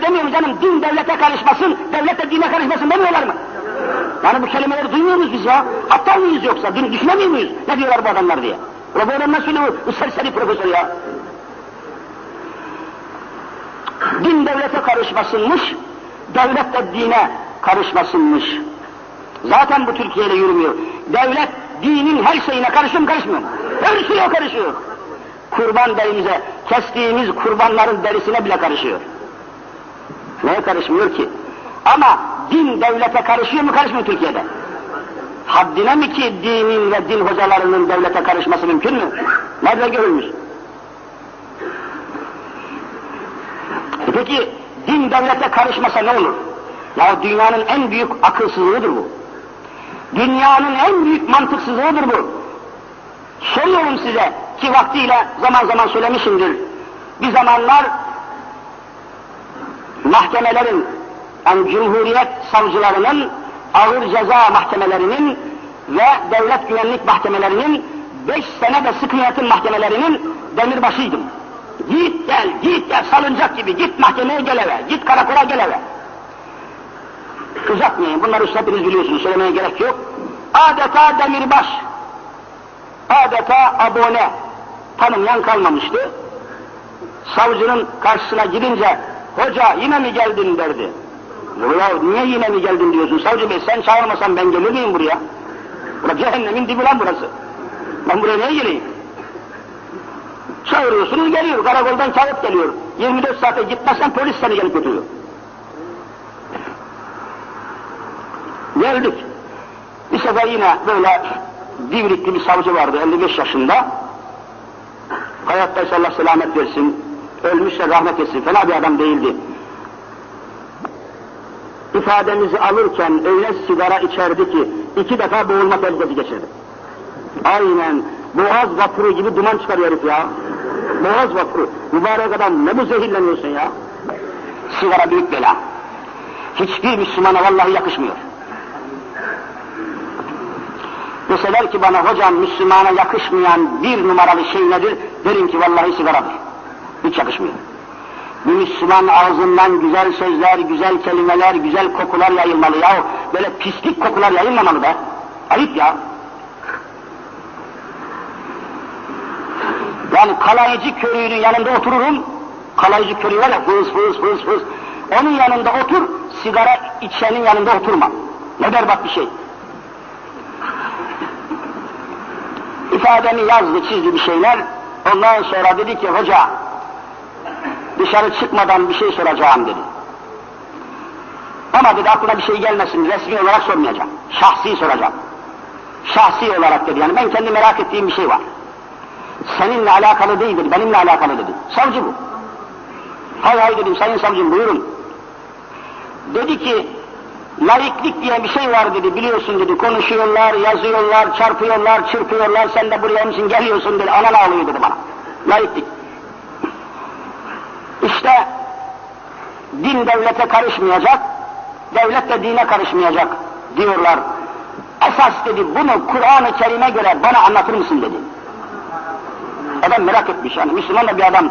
Öyle demiyor mu canım? Din devlete karışmasın, devlet de dine karışmasın demiyorlar mı? Yani bu kelimeleri duymuyor muyuz biz ya? Aptal mıyız yoksa? Din düşünemiyor muyuz? Ne diyorlar bu adamlar diye? Ulan bu adam nasıl? Bu serseri profesör ya. Din devlete karışmasınmış, devlet de dine karışmasınmış. Zaten bu Türkiye'de yürümüyor. Devlet dinin her şeyine karışıyor mu karışmıyor mu? Her şeye karışıyor. Kurban derimize, kestiğimiz kurbanların derisine bile karışıyor. Neye karışmıyor ki? Ama din devlete karışıyor mu karışmıyor Türkiye'de? Haddine mi ki dinin ve din hocalarının devlete karışması mümkün mü? Nerede görülmüş? E Peki din devlete karışmasa ne olur? Ya dünyanın en büyük akılsızlığıdır bu. Dünyanın en büyük mantıksızlığıdır bu. Soruyorum size ki vaktiyle zaman zaman söylemişimdir. Bir zamanlar mahkemelerin, yani Cumhuriyet savcılarının, ağır ceza mahkemelerinin ve devlet güvenlik mahkemelerinin, beş sene de sıkı yönetim mahkemelerinin demirbaşıydım. Git gel, git gel, salıncak gibi, git mahkemeye gel eve, git karakola gel eve. Uzatmayın, bunları hepiniz biliyorsunuz, söylemeye gerek yok. Adeta demirbaş, adeta abone, tanımayan kalmamıştı. Savcının karşısına gidince, hoca yine mi geldin derdi. Ya niye yine mi geldin diyorsun savcı bey, sen çağırmasan ben gelir miyim buraya? Burası cehennemin dibi lan burası. Ben buraya niye geleyim? Çağırıyorsunuz geliyor, karakoldan kağıt geliyor. 24 saate gitmezsen polis seni gelip götürüyor. Geldik. Bir sefer yine böyle Divrikli bir savcı vardı 55 yaşında. Hayattaysa Allah selamet versin. Ölmüşse rahmet etsin. Fena bir adam değildi. İfademizi alırken öyle sigara içerdi ki iki defa boğulma tehlikesi geçirdi. Aynen. Boğaz vapuru gibi duman çıkarıyor herif ya. Boğaz vapuru. Mübarek adam ne bu zehirleniyorsun ya? Sigara büyük bela. Hiçbir Müslümana vallahi yakışmıyor. Deseler ki bana hocam Müslümana yakışmayan bir numaralı şey nedir? Derim ki vallahi sigaradır. Hiç yakışmıyor. Bir Müslüman ağzından güzel sözler, güzel kelimeler, güzel kokular yayılmalı ya. Böyle pislik kokular yayılmamalı be. Ayıp ya. Yani kalaycı körüğünün yanında otururum. Kalaycı körüğü var ya fıs fıs fıs fıs. Onun yanında otur, sigara içenin yanında oturma. Ne berbat bir şey. ifademi yazdı, çizdi bir şeyler. Ondan sonra dedi ki hoca dışarı çıkmadan bir şey soracağım dedi. Ama dedi aklına bir şey gelmesin, resmi olarak sormayacağım. Şahsi soracağım. Şahsi olarak dedi, yani ben kendi merak ettiğim bir şey var. Seninle alakalı değil dedi, benimle alakalı dedi. Savcı bu. Hay hay dedim, sayın savcım buyurun. Dedi ki, laiklik diye bir şey var dedi, biliyorsun dedi, konuşuyorlar, yazıyorlar, çarpıyorlar, çırpıyorlar, sen de buraya için geliyorsun dedi, anan ağlıyor dedi bana. Laiklik. İşte, din devlete karışmayacak, devlet de dine karışmayacak diyorlar. Esas dedi, bunu Kur'an-ı Kerim'e göre bana anlatır mısın dedi. Adam merak etmiş yani, Müslüman da bir adam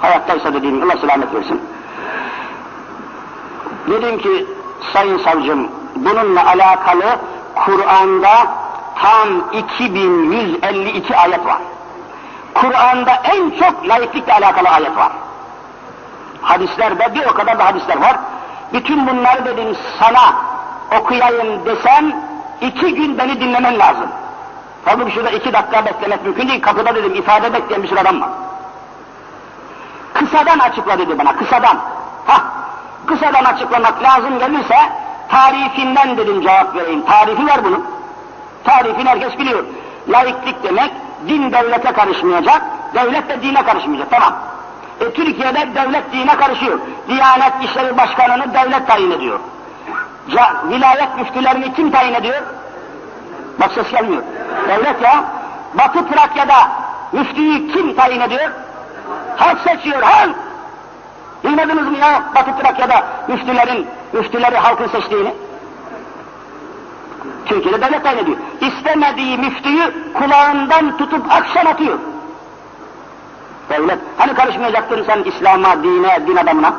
hayattaysa dediğim, Allah selamet versin. Dedim ki, Sayın Savcım, bununla alakalı Kur'an'da tam 2152 ayet var. Kur'an'da en çok laiklikle alakalı ayet var. Hadislerde bir o kadar da hadisler var. Bütün bunları dedim sana okuyayım desem iki gün beni dinlemen lazım. Tabii şurada iki dakika beklemek mümkün değil. Kapıda dedim ifade bekleyen bir sürü adam var. Kısadan açıkla dedi bana, kısadan. Hah, kısadan açıklamak lazım gelirse tarifinden dedim cevap vereyim. Tarifi var bunun. Tarifini herkes biliyor. Laiklik demek din devlete karışmayacak, devlet de dine karışmayacak. Tamam. E, Türkiye'de devlet dine karışıyor. Diyanet İşleri Başkanı'nı devlet tayin ediyor. Ca, vilayet müftülerini kim tayin ediyor? Bak ses gelmiyor. Devlet ya. Batı Trakya'da müftüyü kim tayin ediyor? Halk seçiyor, halk! Duymadınız mı ya Batı Trakya'da müftülerin, müftüleri halkın seçtiğini? Türkiye'de devlet tayin ediyor. İstemediği müftüyü kulağından tutup akşam atıyor. Devlet. Hani karışmayacaktın sen İslam'a, dine, din adamına?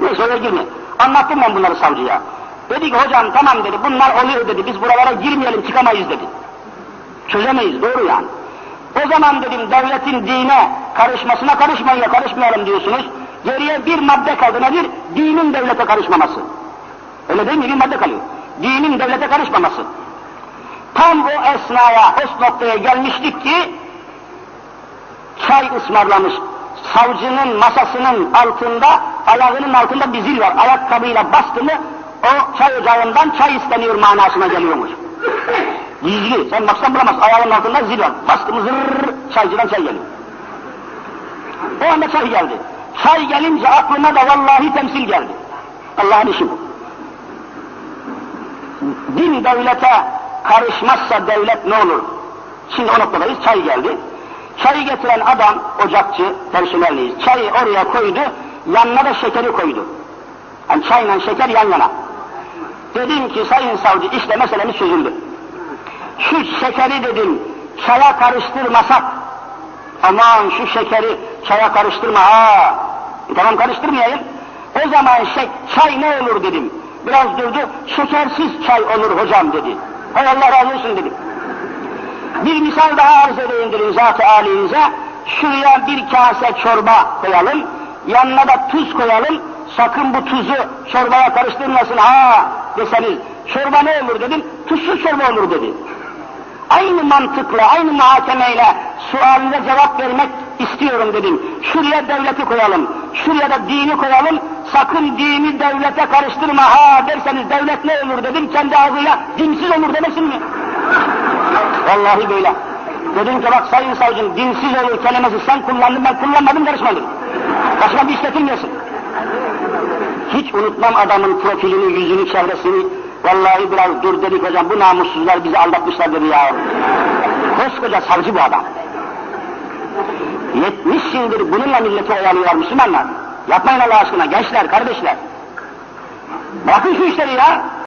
Neyse oraya girme. Anlattım ben bunları savcıya. Dedi ki hocam tamam dedi bunlar oluyor dedi biz buralara girmeyelim çıkamayız dedi. Çözemeyiz doğru yani. O zaman dedim devletin dine karışmasına karışmayın ya karışmayalım diyorsunuz. Geriye bir madde kaldı nedir? Dinin devlete karışmaması. Öyle değil mi? Bir madde kalıyor. Dinin devlete karışmaması. Tam o esnaya, o noktaya gelmiştik ki çay ısmarlamış. Savcının masasının altında, ayağının altında bir zil var. Ayakkabıyla bastı mı o çay ocağından çay isteniyor manasına geliyormuş. Gizli, sen baksan bulamazsın. Ayağının altında zil var. Bastı mı zırrrr, çaycıdan çay geliyor. O anda çay geldi. Çay gelince aklıma da vallahi temsil geldi. Allah'ın işi bu. Din devlete karışmazsa devlet ne olur? Şimdi o noktadayız, çay geldi. Çayı getiren adam, ocakçı, personelliyiz. Çayı oraya koydu, yanına da şekeri koydu. Yani çayla şeker yan yana. Dedim ki sayın savcı işte meselemiz çözüldü. Şu şekeri dedim çaya karıştırmasak, aman şu şekeri çaya karıştırma ha. E, tamam karıştırmayayım. O zaman şey, çay ne olur dedim. Biraz durdu, şekersiz çay olur hocam dedi. Hay Allah razı olsun dedim. Bir misal daha arz edeyim dedim zat-ı alinize. Şuraya bir kase çorba koyalım, yanına da tuz koyalım. Sakın bu tuzu çorbaya karıştırmasın ha deseniz. Çorba ne olur dedim, tuzsuz çorba olur dedi. Aynı mantıkla, aynı muhakemeyle sualine cevap vermek istiyorum dedim. Şuraya devleti koyalım, şuraya da dini koyalım, sakın dini devlete karıştırma ha derseniz devlet ne olur dedim, kendi ağzıyla dinsiz olur demesin mi? Vallahi böyle. Dedim ki bak sayın savcım dinsiz olur kelimesi sen kullandın ben kullanmadım karışmadım. Başka bir işletilmesin. Hiç unutmam adamın profilini, yüzünü, çevresini. Vallahi biraz dur dedik hocam bu namussuzlar bizi aldatmışlar dedi ya. Koskoca savcı bu adam. 70 yıldır bununla milleti oyalıyorlar Müslümanlar. Yapmayın Allah aşkına gençler, kardeşler. Bırakın şu işleri ya.